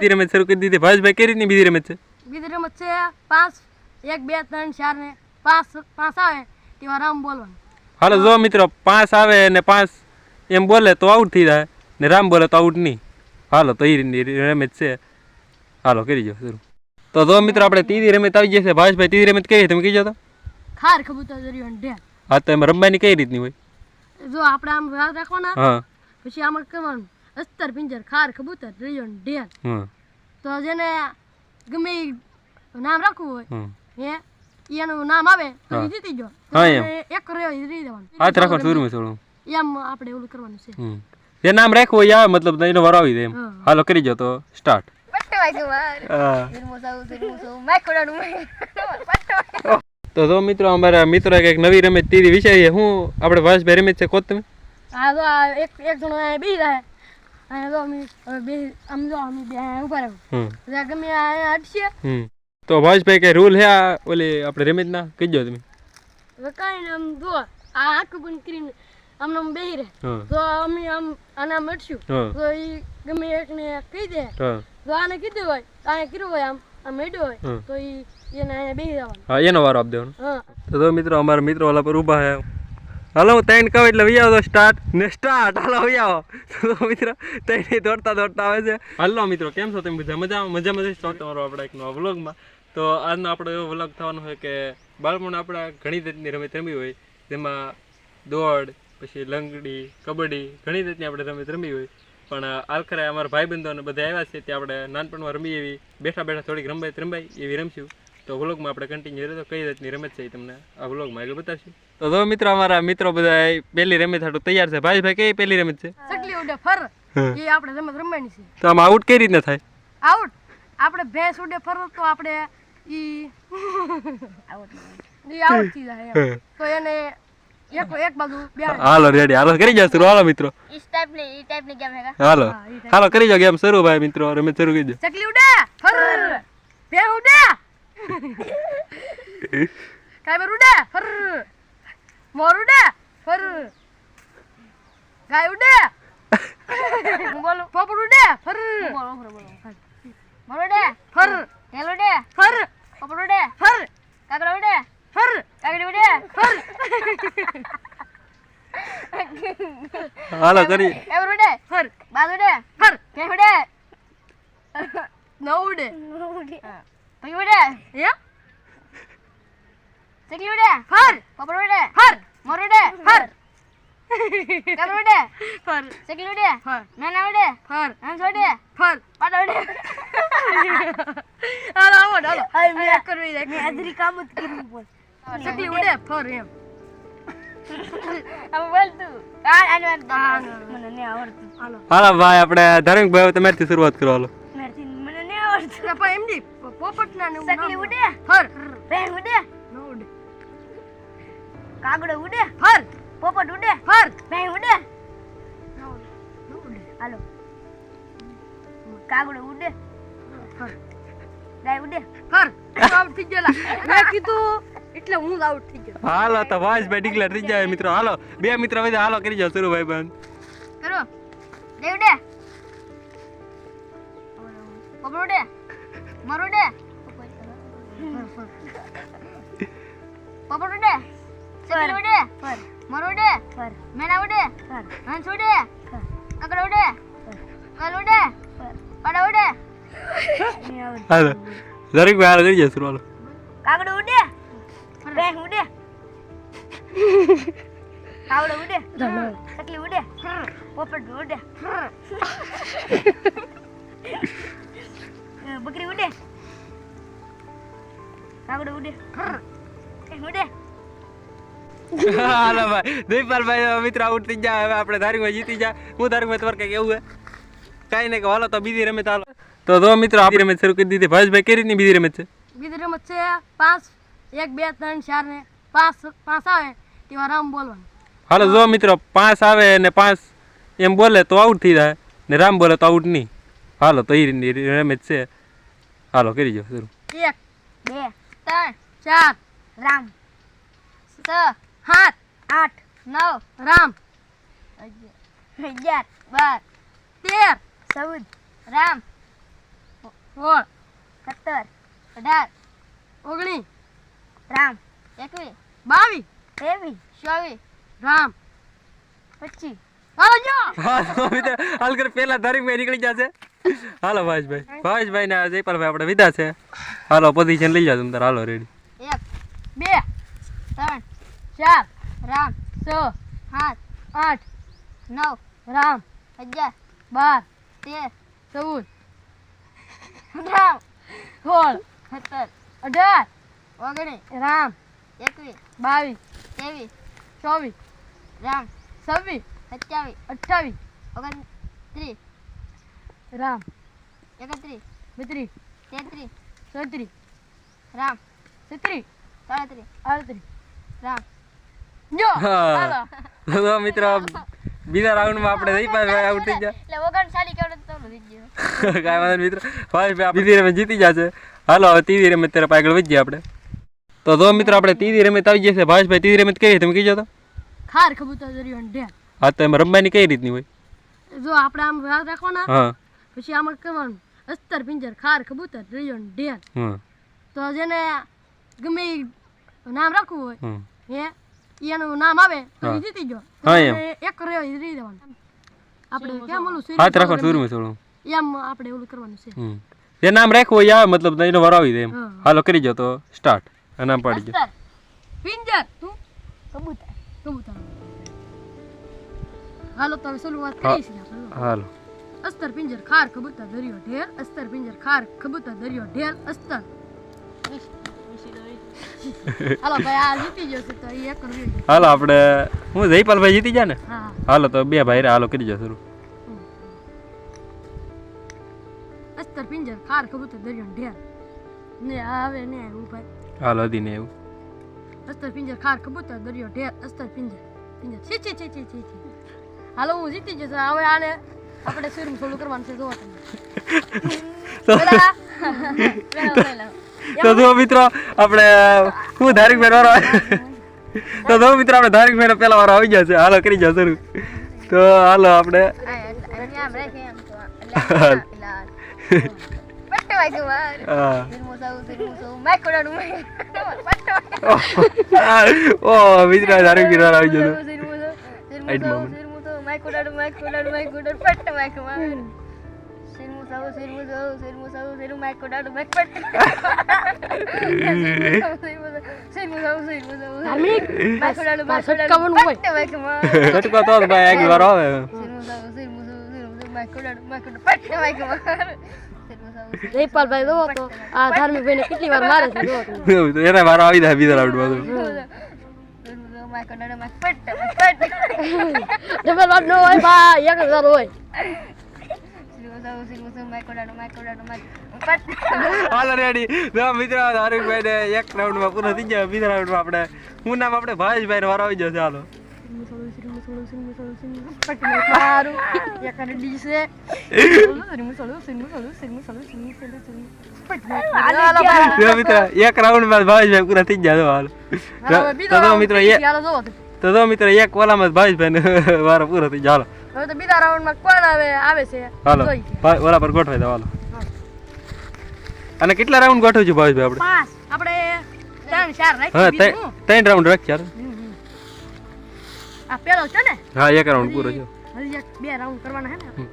બીજી રમત શરૂ કરી દીધી. ભાવેશભાઈ કઈ રીતની બીજી રમત છે? બીજી રમત છે પાંચ એક બે ત્રણ ચાર ને પાંચ પાંચ આવે તેવા રામ બોલવાનું. હાલો જો મિત્રો પાંચ આવે ને પાંચ એમ બોલે તો આઉટ થઈ જાય. ને રામ બોલે તો આઉટ નહીં. હાલો તો એ રીતની રમત છે. હાલો કરી જાઓ શરૂ. તો જો મિત્રો આપણે ત્રીજી રમત આવી જશે ભાવેશભાઈ ત્રીજી રમત કઈ તમે કીજો તો. ખાર ખબર તો હા તો એમાં રમવાની કઈ રીતની હોય? જો આપણે આમ યાદ રાખવાના પછી આમ કરવાનું અસ્તર પિંજર ખાર કબૂતર દરિયો ને ઢેર તો જેને ગમે નામ રાખવું હોય. હે. એનું નામ આવે તો જીતી. એને એક રહ્યો એ રહી દેવાનું હાથ રાખો સુરમી થોડું. એમ આપણે ઓલું કરવાનું છે. જે નામ રાખવું હોય આવે મતલબ એનો વરાવી દે એમ. હાલો કરી જો તો સ્ટાર્ટ પટ્ટો વાગ્યો વાર હા. ધીરમો સાવ ધીરમો તો જો મિત્રો અમારા મિત્રો એક નવી રમત તીરી વિચારીએ હું આપણે ભાવેશભાઈ રમત છે કોત તમે આ જો એક એક જણો અહીંયા બેસી રહે. અહીંયા જો અમે હવે બે આમ જો અમે બે ઊભા રહે. હમ. જ્યાં ગમે અહીંયા અટશે હમ. તો ભાવેશભાઈ કઈ રૂલ હે આ ઓલી આપણે રમતના? કહીજો તમે. હવે કાંઈ ને આમ જો આ આખ બંધ કરીને આમને આમ બેસી રહે. હા. તો અમે આમ આના આમ તો એ ગમે એકને કહી દે. હા. તો આને કીધું હોય તો આ કીધું હોય આમ આમ હેડ્યું હોય તો એ હા એનો વારો આપી દેવાનો. તો મિત્રો અમારા મિત્રો ઓલા પર ઊભા હે હાલો હું ત્રણ કહું એટલે વી આવો સ્ટાર્ટ ને સ્ટાર્ટ હાલો વી આવો. તો મિત્રો ત્રણ દોડતા દોડતા આવે છે. હાલો મિત્રો કેમ છો તમે બધા? મજા મજા મજા છો તમારો આપણે એક નવા વ્લોગમાં. તો આજનો આપણો એવો વ્લોગ થવાનો હોય કે બાળપણ આપણા ઘણી રીતની રમત રમી હોય. જેમાં દોડ પછી લંગડી કબડ્ડી ઘણી રીતની આપણે રમત રમી હોય. પણ આખરે અમારા ભાઈબંધો અને બધા આવ્યા છે ત્યાં આપણે નાનપણમાં રમી એવી બેઠા બેઠા થોડીક રમાય રમાય એવી રમશું. તો વ્લોગમાં આપણે કન્ટિન્યુ રહ્યો તો કઈ રીતની રમત છે તમને આ વ્લોગમાં આગળ બતાવશું. તો જો મિત્રો અમારા મિત્રો બધા પહેલી રમત હાટું તૈયાર છે. ભાઈ ભાઈ કઈ પહેલી રમત છે? સકલી ઉડે ફર. એ આપણે રમત રમવાની છે. તો આમાં આઉટ કઈ રીતના થાય? આઉટ આપણે ભેંસ ઉડે ફર તો આપણે ઈ આઉટ ઈ આઉટથી જાય તો એને એક એક બાજુ હાલો રેડી હાલો કરી જાવ હાલો મિત્રો. ઈ ટાઈપની ઈ ટાઈપની ગેમ હે હાલો. હાલો કરી જાવ ગેમ શરૂ ભાઈ મિત્રો. રમત શરૂ કરી દો. સકલી ઉડા ફર. ભે ઉડા. કાબર ઉડે ફર મોર ઉડે ફર ગાય ઉડે હું બોલું પોપડ ઉડે ફર બોલો બોલો બોલો મરોડે ફર હેલોડે ફર કપડોડે ફર કાકડોડે ફર કાકડી ઉડે ફર હાલો કરી એવર ઉડે ફર બાજ ઉડે ફર કે ઉડે ન ઉડે પગી ઉડે એ Har. કપડો Har. ફર. Har. ફર. Har. ઉડે? Har. ચકલી Har. ફર. પાડા ઉડે? હાલો આવો હાલો. આ કરવી રે હાજરી કામ જ કરવું પડે. ચકલી ઉડે? ફર એમ. બોલ હાલો. ભાઈ આપણે ધાર્મિક ભાઈ તમારથી શરૂઆત કરો હાલો. મને નહીં આવડતું. પણ એમ નહીં પોપટ ના ને એવું ચકલી નામ ઉડે? ફર. ભેણ ઉડે? ન ઉડે. કાગડો ઉડે? ફર! પોપટ ઉડે? ફર! ભેણ ઉડે? ન ઉડે. ઉડે. હાલો. કાગડો ઉડે? ફર. ગાય ઉડે? ફર. આઉટ થઈ ગયેલા. મેં કીધું એટલે હું આઉટ થઈ ગયો. હાલો તો ભાવેશભાઈ ડિક્લેર થઈ જાય મિત્રો. હાલો બે મિત્રો બધા હાલો કરી જાવ શરૂ ભાઈ બંધ કરો દે ઉડે? પોપટ ઉડે? મર ઉડે? પોપટ ઉડે? ચકલી ઉડે મર ઉડે મેના ઉડે હંસ ઉડે કાકડો ઉડે કલ ઉડે પાડા ઉડે હાલો. ભાઈ હાલો કરી જાવ શરૂ હાલો કાગડો ઉડે. ભેંસ ઉડે. કાગડો ઉડે. ચકલી ઉડે. પોપટ ઉડે. બકરી ઉડે. કાગડો ઉડે. ઉડે. હાલો ભાઈ. દીપાલભાઈ મિત્ર આઉટ થઈ જાય હવે આપણે ધારીમાં જીતી જાય હું ધાર્મિક તમારે કંઈક એવું હે? કાંઈ નહીં કે હાલો તો બીજી રમત હાલો. તો જો મિત્રો આપણી રમત શરૂ કરી દીધી. ભાવેશભાઈ કઈ રીતની બીજી રમત છે? બીજી રમત છે પાંચ એક બે ત્રણ ચાર ને પાંચ પાંચ આવે તેવા રામ બોલવાનું. હાલો જો મિત્રો પાંચ આવે ને પાંચ એમ બોલે તો આઉટ થઈ જાય. ને રામ બોલે તો આઉટ નહીં. હાલો તો એ રીતની રમત છે. હાલો કરી જાઓ શરૂ. એક બે ત્રણ ચાર રામ. છ સાત આઠ નવ રામ. અગિયાર બાર તેર ચૌદ રામ. સોળ સત્તર અઢાર ઓગણીસ રામ. એકવીસ બાવીસ ત્રેવીસ. ચોવીસ રામ. પચીસ. હાલો કર પેલા ધાર્મિક નીકળી જશે હાલો ભાવેશભાઈ. ભાવેશભાઈ ને જયપાલભાઈ આપણે વિધા છે. હાલો પોઝિશન લઈ જાઓ તમે તાર. હાલો રેડી ચાર, રામ, છ, સાત, આઠ, નવ, રામ, અગિયાર, બાર, તેર, ચૌદ રામ સોળ, સત્તર, અઢાર, ઓગણીસ, રામ, એકવીસ, બાવીસ, ત્રેવીસ, ચોવીસ, રામ, છવ્વીસ, સત્યાવીસ, અઠ્ઠાવીસ, ઓગણત્રીસ, રામ, એકત્રીસ, બત્રીસ, તેત્રીસ, ચોત્રીસ, રામ, છત્રીસ, સાડત્રીસ, આડત્રીસ, રામ જો હા. હાલો. મિત્રો. બીજા રાઉન્ડમાં આપણે જયપાલભાઈ આઉટ થઈ ગયા. એટલે વગર સાલી કેવડે તો નથી ગયો. કાંઈ વાંધો મિત્રો. આપણે બીજી રમત જીતી જશે. હાલો હવે ત્રીજી રમત તરફ આગળ વધીએ આપણે. તો જો મિત્રો આપણે ત્રીજી રમત આવી જશે. ભાવેશભાઈ ત્રીજી રમત કઈ તમે કીજો તો. ખાર કબૂતર દરિયો ને ઢેર. હા તો એમાં રમવાની કઈ રીતની હોય? જો આપણે આમ યાદ રાખવાના? હા. પછી આમાં કરવાનું અસ્તર પિંજર ખાર કબૂતર દરિયો હા તો જેને ગમે નામ રાખવું હોય હે? એનું નામ આવે તો. જીતી ગયો. એક રહ્યો ઈ રહી દેવાનું આપણે કેમ ઓલું સૂર્ય હાથ રાખો સુરમાં થોડું. એમ આપણે ઓલું કરવાનું છે. જે નામ રાખવું હોય આવે મતલબ એનો વરાવી દે એમ. હાલો કરી જાઓ તો સ્ટાર્ટ નામ પાડી જાઓ પિંજર તું કબૂતર. કબૂતર. હાલો તો શરૂઆત કરીશ હાલો. અસ્તર પિંજર ખાર કબૂતર દરિયો ઢેર. અસ્તર પિંજર ખાર કબૂતર દરિયો ઢેર અસ્તર. દો. હાલો ગયો આપણે હું જયપાલભાઈ જીતી જાય ને? હાલો તો બે ભાઈ હાલો કરી જાઓ શરૂ. અસ્તર પિંજર ખાર કબૂતર દરિયો ઢેર. ને આવે ને એવું ભાઈ. હાલો હદી ને એવું. અસ્તર પિંજર ખાર કબૂતર દરિયો ઢેર અસ્તર પિંજર. પિંજર. છી છી છી છી છી હાલો હું જીતી જશે હવે આને આપણે શરૂ થોડું કરવાનું છે જોવા તમે. તો જો મિત્રો આપણે હું. ધાર્મિક મેળ વાળો તો જો મિત્રો આપણે ધાર્મિક મેળ પેલા વાળો આવી જશે હાલો કરી જાઓ શરૂ. તો હાલો આપણે. ઓ મિત્રો ધાર્મિક મેળ વાળો આવી જશે પટ્ટો. સિરમું સૌ, સિરમું સૌ, સિરમું સૌ, સિરમું માકોડાનું, માક પટ્ટો. સિરમું સૌ, સિરમું સૌ, સિરમું સૌ, સિરમું સૌ, ધાર્મિક માકોડાનું, બસ માકોડાનું, સટકાવાનું હોય. પટ્ટો વાગ્યો વાર. છટકો તો જ ભાઈ આગળ વાળો આવે સિરમું સૌ, સિરમું સૌ, સિરમું સૌ, માકોડાનું, માકોડાનું, પટ્ટો વાગ્યો વાર. સિરમું સૌ, સિરમું સૌ, જયપાલભાઈ જોવો તો આ ધાર્મિક ભાઈને કેટલી વાર મારે છે જોવો તમે એને વારો આવી જાય બીજા રાઉન્ડમાં તો હાલો રેડી મિત્રો ધાર્મિકભાઈ ને એક રાઉન્ડમાં પૂરો થઈ જાય બીજા રાઉન્ડમાં આપણે હું નામ આપણે ભાવેશભાઈ ને વારો આવી જશે હાલો એક એક રાઉન્ડમાં ભાવેશભાઈ પૂરા થઈ જાય મિત્ર હાલો. તો મિત્રો તો એક ઓલામાં ભાવેશભાઈ ને વારો પૂરો થઈ જાય હાલો. હવે તો બીજા રાઉન્ડમાં કોણ આવે આવે છે? હાલો. પર ગોઠવાઈ દો હાલો. અને કેટલા રાઉન્ડ ગોઠવજો ભાવેશભાઈ આપણે? પાંચ. આપણે ત્રણ ચાર રાખી ત્રણ ત્રણ રાઉન્ડ રાખ હમ. આ પેલો છે ને? હા એક રાઉન્ડ પૂરો છે હજી એક બે રાઉન્ડ કરવાના છે ને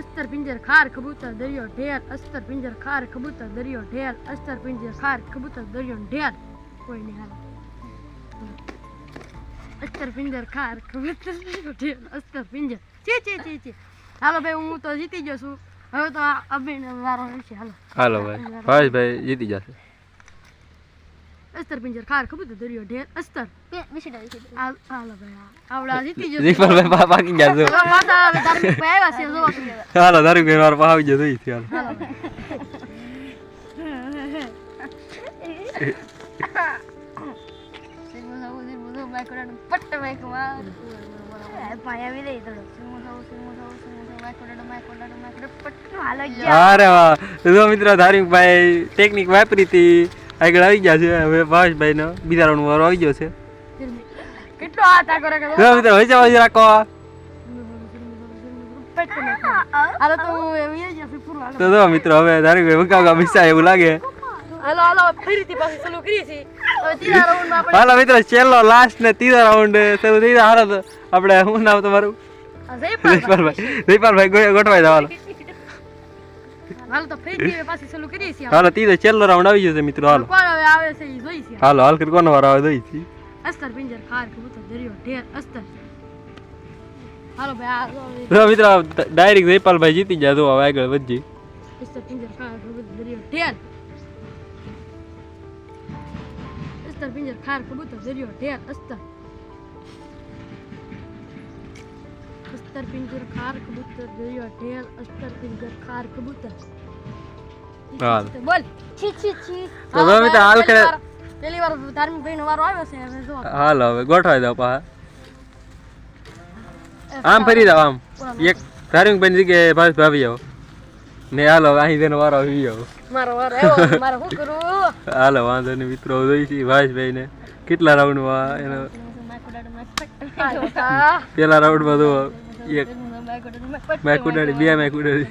અસ્તર પિંજર ખાર કબૂતર દરિયો ઢેર. અસ્તર પિંજર ખાર કબૂતર દરિયો ઢેર. અસ્તર પિંજર ખાર કબૂતર દરિયો ઢેર. કોઈ નહીં હાલો. અસ્તર પિંજર ખાર ઢેર અસ્તર પિંજર ચી ચી ચી ચી હાલો ભાઈ હું તો જીતી ગયો છું હવે તો આ અભિન વારો છે હાલો હાલો ભાઈ ભાવેશભાઈ જીતી જશે અસ્તર પિંજર ખાર કબૂતર દરિયો ઢેર અસ્તર હાલો ભાઈ આવડા જીતી ગયો છું. દીપલભાઈ પા- પાકી ગયા છો ધાર્મિક ભાઈ આવ્યા છે જોવો. હાલો ધાર્મિકભાઈ વારો પા આવી જશે અહીંથી હાલો માકોડાનું, પટ્ટો. અરે વાહ. જો મિત્રો ધાર્મિકભાઈ ટેકનિક વાપરી હતી. આગળ આવી ગયા છે. હવે ભાવેશભાઈ નો બીજા રાઉન્ડ આવી ગયો છે. કેટલો હાથ આગળ મિત્રો વચ્ચે બાજુ રાખો. તો તો મિત્રો હવે ધારી ભાઈ વગાવવા મિસા એવું લાગે. હાલો હાલો ફરીથી પાછી ચાલુ કરીએ છીએ. હવે ત્રીજા રાઉન્ડમાં આપણે હાલો મિત્રો છેલ્લો લાસ્ટ ને ત્રીજો રાઉન્ડ શરૂ થઈ હાલો તો આપણે શું નામ તમારું? જયપાલભાઈ. જયપાલભાઈ. ગોઠવાઈ જાવ હાલો. તો ફરીથી પાછી ચાલુ કરીએ છીએ હાલો ત્રીજો છેલ્લો રાઉન્ડ આવી જશે મિત્રો હાલો. કોણ હવે આવે છે એ જોઈ છે. હાલો હાલ કરી કોનો વાર આવે છી. અસ્તર પિંજર ખાર કબૂતર દરિયો ઢેર અસ્તર. હાલો ભાઈ આ જો મિત્રો ડાયરેક્ટ જયપાલભાઈ જીતી જાય હવે આગળ વધજી અસ્તર પિંજર ખાર કબૂતર દરિયો ઢેર. અસ્તર પિંજર ખાર કબૂતર દરિયો ઢેર અસ્તર અસ્તર પિંજર ખાર કબૂતર દરિયો ઢેર અસ્તર પિંજર ખાર કબૂતર હાલ બોલ છી છી છી તો જો મિત્રો હાલ કરે પહેલી વાર ધાર્મિક ભાઈનો વારો આવ્યો છે હવે જો હાલો હવે ગોઠવાઈ દો પા આમ ફરી જાવ આમ એક ધાર્મિક બેન જગ્યાએ ભાઈ ભાવી જાવ ને હાલો અહીં તેનો વારો આવી ગયો. મારો વારો આવ્યો મારે શું કરું? હાલો વાંધો નહીં મિત્રો જોઈ છે ભાઈ ને કેટલા રાઉન્ડમાં એનો પેલા પેલા રાઉન્ડમાં તો એક મેક ઉડાડી બે મેક ઉડાડી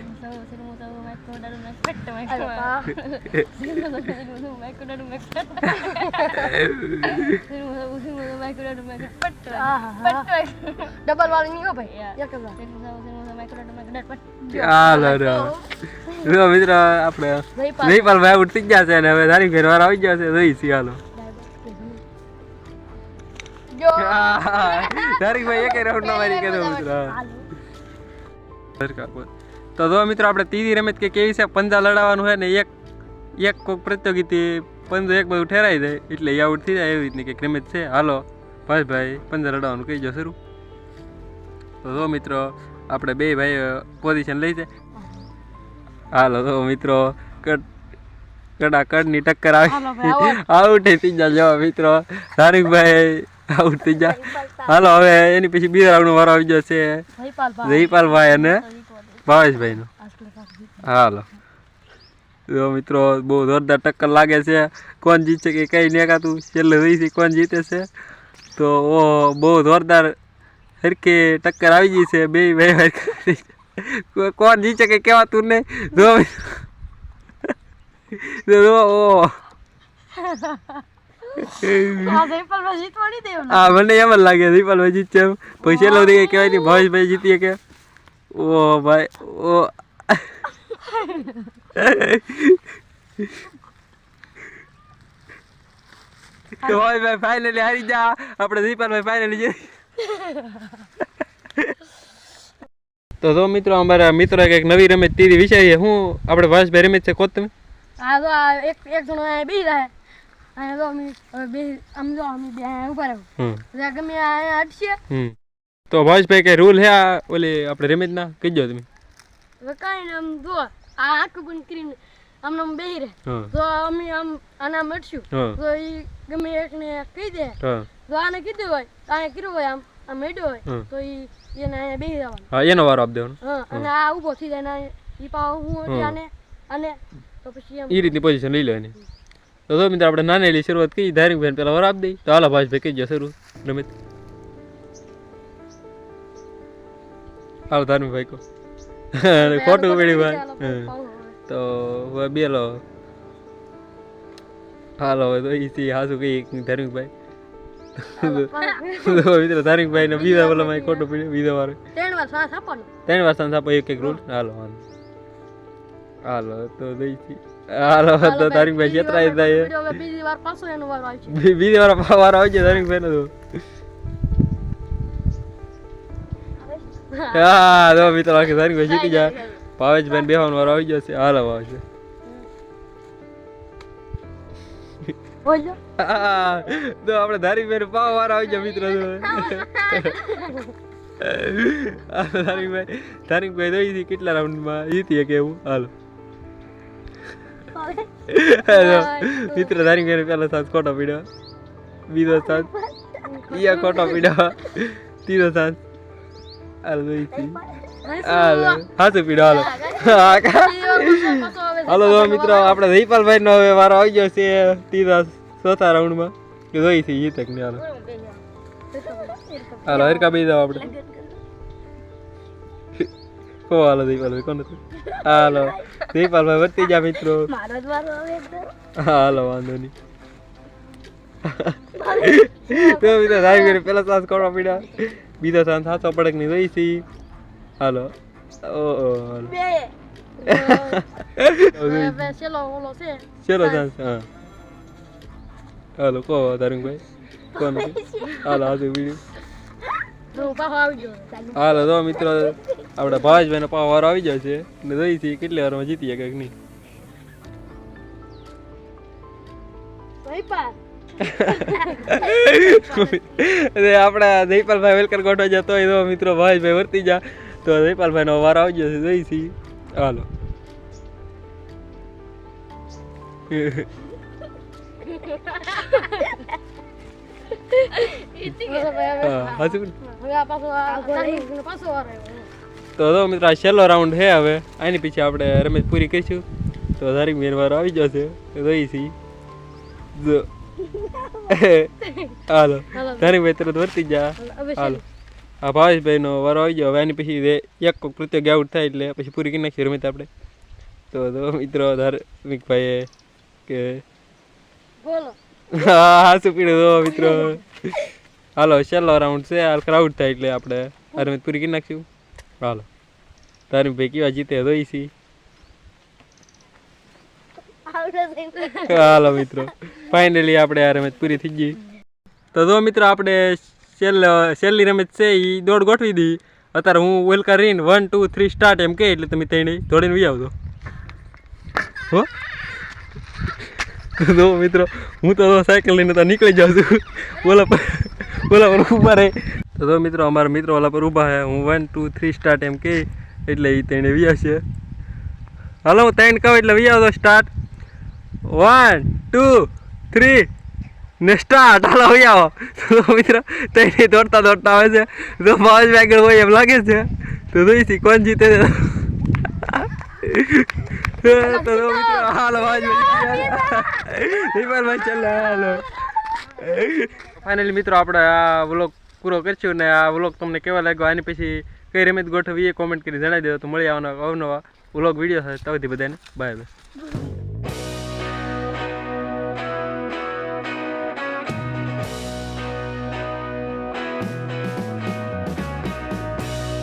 ડબલ વાળું નહીં ભાઈ ચાલો રો આપણે જયપાલ. જયપાલ ભાઈ આઉટ ગયા છે ને હવે ધારી ફેર આવી ગયા છે. જોઈ છી હાલો. ભાઈ એક રાઉન્ડ નો મારી કીધું મિત્રો. તો જો મિત્રો આપણે ત્રીજી રમત કે કેવી છે? પંજા લડાવવાનું હોય ને એક એક કોઈક પ્રતિયોગિતી પંજો એક બધું ઠેરાઈ જાય. એટલે એ આઉટ થઈ જાય એવી રીતની કંઈક રમત છે. હાલો ભાઈ ભાઈ પંજા લડાવવાનું કહી જાઓ શરૂ. તો જો મિત્રો આપણે બે ભાઈ પોઝિશન લઈ છે. હાલો તો મિત્રો કટ કડા કડની ટક્કર આવી. આઉટ થઈ જા જવા મિત્રો. તારીખભાઈ આઉટ થઈ જા. હાલો હવે એની પછી બીજા રાઉન્ડ વારો આવી જશે જયપાલભાઈ. અને ભાવેશભાઈનો. હાલો. જો મિત્રો બહુ જોરદાર ટક્કર લાગે છે. કોણ જીતશે કે કઈ નેકાતું છેલ્લે રહી છે કોણ જીતે છે. તો ઓ બહુ જોરદાર હરખી ટક્કર આવી ગઈ છે બે ભાઈ ભાઈ કોણ જીતશે કે કહેવાતું નહીં. ને તો જો ઓ. હા મને એમ જ લાગે દીપાલભાઈ જીતશે એમ. પછી છેલ્લો વધી કહેવાય નહીં ભાવેશભાઈ જીતીએ કે. ઓ ભાઈ ઓ. તો ભાઈ ફાઇનલી હારી જા. આપણે દીપાલભાઈ ફાઇનલી જીતી તો જો મિત્રો અમારા મિત્રો એક નવી રમત તીરી વિચારીએ હું આપણે ભાવેશભાઈ રમત છે કોત તમે? આ જો એક એક જણો બેસી રહે અહીંયા જો અમે બે આમ જો અમે બે ઊભા રહો ગમે અટશે તો ભાવેશભાઈ કઈ રૂલ હે આ ઓલી આપણે રમતના? કહીજો તમે? કાંઈ ને આમ જો આ આખું ગુણ કરીને આમને આમ બેસી રહે તો અમે આમ આના હા. તો એ ગમે એકને કહી દે. તો જો આને કીધું હોય તો અહીંયા કીધું હોય આમ. આમ હેડ્યો હોય તો ઈ એને અહીંયા બેસી જવાનું હા એનો વારો આપી દેવાનો. હા અને આ ઊભો થઈ જાય ને એ પાવ હું. આને અને તો પછી એમ ઈ રીતની પોઝિશન લઈ લેવાની. તો જો મિત્ર આપણે નાનેલી શરૂઆત કરી. ધાર્મિક ભાઈ પેલા વાર આપી દઈ તો હાલા ભાઈ કહી શરૂ રમિત. હાલો ધાર્મિક ભાઈ કહો. ખોટું પડી ભાઈ. તો બેલો. હાલો તો એ થી હાસુ કઈ ધાર્મિક ભાઈ. તો મિત્રો તારીખભાઈ ને બીજા બોલામાં ખોટો પડ્યું બીજા વાર. ત્રણ વાર શ્વાસ આપવાનો. ત્રણ વાર સાંજ આપો એક એક રૂલ. હાલો હાલો. હાલો તો દઈ છી હાલો તો તારીખભાઈ છેતરાઈ જાય. બીજો વાર પાછો એનો વાર આવશે. બીજી વાર વાર આવી જાય તારીખ તો હા તો મિત્રો આખી તારીખ જીતી જાય ભાવેશ બેન બેહવાનો વાર આવી જશે હાલો આવશે બોલજો હા, તો આપણે ધારી બેન પાવ વાર આવી જાય મિત્રો તારીખ ભાઈ ધારી ભાઈ દઈ હતી કેટલા રાઉન્ડમાં જીતી કે એવું? હાલો. મિત્ર ધારી મેરે પહેલો સાત ખોટો પીડ્યો. બીજો સાત ઈયા ખોટો પીડ્યો. ત્રીજો સાત હાલ દોઈ છી હાલો. હાથે પીડ્યો હાલો. હાલો જો મિત્રો આપણે જયપાલભાઈ નો હવે વારો આવી ગયો છે ત્રીજા ચોથા રાઉન્ડમાં. કે જોઈ છે જીતે કે નહીં હાલો. હાલો હરકા બેસી જાવ આપણે. કો હાલો દીપાલભાઈ કોણ હતું? હાલો દીપાલભાઈ વધતી જા મિત્રો હાલો વાંધો નહીં. તો મિત્ર સાહેબ પેલા સાસ કરવા પડ્યા. બીજા સાંજ સાચો પડકની રહી છી. હાલો ઓ B. હાલો બે હવે છેલ્લો ઓલો છે ચલો સાસ હા હાલો કો તારુંભાઈ કોણ હતું હાલો તો હાલો મિત્રો. આપણે ભાવેશભાઈનો પાવ વારો આવી જશે છે. ને છી કેટલી વારમાં જીતીએ કંઈક નહીં. ભાઈ આપણા જયપાલભાઈ વેલકર ગોઠવા જતો હોય તો મિત્રો ભાવેશભાઈ વર્તી જા તો જયપાલભાઈનો વાર આવી જશે જઈ છી હાલો હા હાચું ને? હવે આ પાછો આ તારીખ પાછો વાર આવ્યો તો તો મિત્રો આ છેલ્લો રાઉન્ડ છે હવે આની પછી આપણે રમેશ પૂરી કરીશું તો તારી મેન વાર આવી જશે જો હાલો તારી ભાઈ તરત વર્તી જા હાલો આ ભાવેશભાઈનો વારો આવી ગયો. હવે આની પછી એક એક પ્રત્યેક આઉટ થાય એટલે પછી પૂરી કરી નાખીએ રમત આપણે. તો તો મિત્રો ધાર્મિકભાઈએ કે હા હાસું પીડ્યું? તો મિત્રો. હાલો છેલ્લો રાઉન્ડ છે. હાલ ક્રાઉડ થાય એટલે આપણે આ રમત પૂરી કરી નાખશું. હાલો. ધાર્મિકભાઈ કેવા જીતે તો ઈસી હાલો મિત્રો. ફાઇનલી આપણે આ રમત પૂરી થઈ ગઈ. તો જો મિત્રો આપણે છેલ્લે, છેલ્લી રમત છે એ દોડ ગોઠવી દી. અત્યારે હું વેલકર કરીને વન ટુ થ્રી સ્ટાર્ટ એમ કે, એટલે તમે તેને દોડીને વી આવજો. હો? તો મિત્રો, હું તો સાયકલ લઈને તો નીકળી જાઉં છું. ઓલા પર ઓલા પર ઊભા રહે. તો તો મિત્રો, અમારા મિત્રો ઓલા પર ઊભા છે હું વન ટુ થ્રી સ્ટાર્ટ એમ કે, એટલે એ તેણે વી આવશે. હાલો, હું ત્રણ કહું એટલે વી આવજો સ્ટાર્ટ વન ટુ થ્રી ને સ્ટાર્ટ હાલો આવો તો મિત્ર તઈને દોડતા દોડતા આવે છે. તો પાંચ આગળ હોય એમ લાગે છે. તો જોઈશી કોણ જીતે. છે તો તો હાલ પાંચ ભાઈ ચાલો, હાલો. ફાઇનલી મિત્રો, આપણે આ વ્લોગ પૂરો કરશું ને આ વ્લોગ તમને કેવા લાગ્યો? આની પછી કઈ રમત ગોઠવી એ કોમેન્ટ કરી જણાવી દો તો મળી આવવાનો અવનવા વ્લોગ વીડિયો થાય તો બધાને. Bye bye